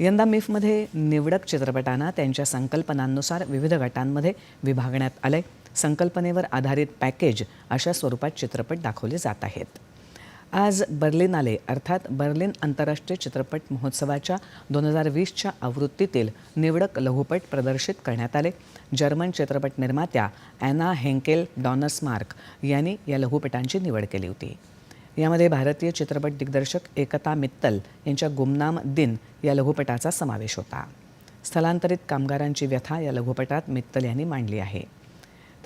यंदा मिफमध्ये निवडक चित्रपटांना त्यांच्या संकल्पनांनुसार विविध गटांमध्ये विभागण्यात आलंय. संकल्पनेवर आधारित पॅकेज अशा स्वरूपात चित्रपट दाखवले जात आहेत. आज बर्लिनाले अर्थात बर्लिन आंतरराष्ट्रीय चित्रपट महोत्सवाच्या दोन हजार वीसच्या आवृत्तीतील निवडक लघुपट प्रदर्शित करण्यात आले. जर्मन चित्रपट निर्मात्या ॲना हेंकेल डॉनसमार्क यांनी या लघुपटांची निवड केली होती. यामध्ये भारतीय चित्रपट दिग्दर्शक एकता मित्तल यांच्या गुमनाम दिन या लघुपटाचा समावेश होता. स्थलांतरित कामगारांची व्यथा या लघुपटात मित्तल यांनी मांडली आहे.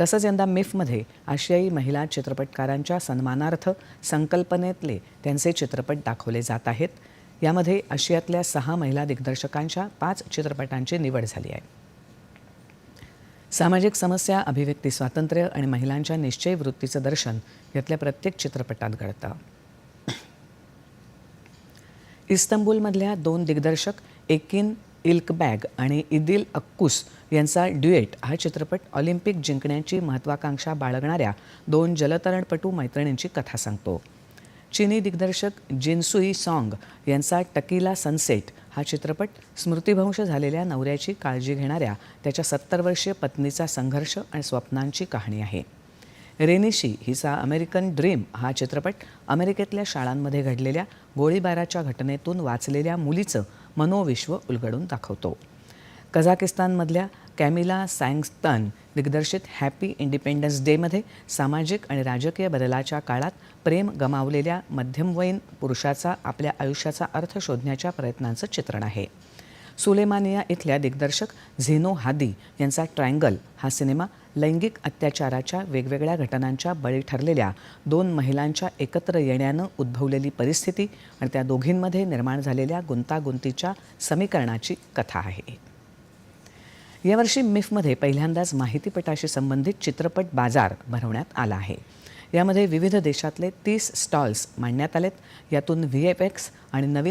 तसंच यंदा मिफमध्ये आशियाई महिला चित्रपटकारांच्या सन्मानार्थ संकल्पनेतले त्यांचे चित्रपट दाखवले जात आहेत. यामध्ये आशियातल्या सहा महिला दिग्दर्शकांच्या पाच चित्रपटांची निवड झाली आहे. सामाजिक समस्या अभिव्यक्ती स्वातंत्र्य आणि महिलांच्या निश्चय वृत्तीचं दर्शन यातल्या प्रत्येक चित्रपटात घडतं. इस्तंबूलमधल्या दोन दिग्दर्शक एकिन इल्कबॅग आणि इदिल अक्कुस यांचा ड्युएट हा चित्रपट ऑलिम्पिक जिंकण्याची महत्त्वाकांक्षा बाळगणाऱ्या दोन जलतरणपटू मैत्रिणींची कथा सांगतो. चिनी दिग्दर्शक जिनसुई सॉंग यांचा टकीला सनसेट हा चित्रपट स्मृतिभंश झालेल्या नवऱ्याची काळजी घेणाऱ्या त्याच्या सत्तर वर्षीय पत्नीचा संघर्ष आणि स्वप्नांची कहाणी आहे. रेनिशी हिचा अमेरिकन ड्रीम हा चित्रपट अमेरिकेतल्या शाळांमध्ये घडलेल्या गोळीबाराच्या घटनेतून वाचलेल्या मुलीचं मनोविश्व उलगडून दाखवतो. कझाकिस्तानमधल्या कॅमिला सँगस्तन दिग्दर्शित हॅपी इंडिपेंडन्स डेमध्ये सामाजिक आणि राजकीय बदलाच्या काळात प्रेम गमावलेल्या मध्यमवयीन पुरुषाचा आपल्या आयुष्याचा अर्थ शोधण्याच्या प्रयत्नांचं चित्रण आहे. सुलेमानिया इथल्या दिग्दर्शक झेनो हादी यांचा ट्रायंगल हा सिनेमा लैंगिक अत्याचाराच्या वेगवेगळ्या घटनांच्या बळी ठरलेल्या दोन महिलांच्या एकत्र येण्यानं उद्भवलेली परिस्थिती आणि त्या दोघींमध्ये निर्माण झालेल्या गुंतागुंतीच्या समीकरणाची कथा आहे. यावर्षी मिफमध्ये पहिल्यांदाच माहितीपटाशी संबंधित चित्रपट बाजार भरवण्यात आला आहे. यामध्ये विविध देशातले तीस स्टॉल्स मांडण्यात आलेत. यातून व्ही एफ एक्स आणि नवीन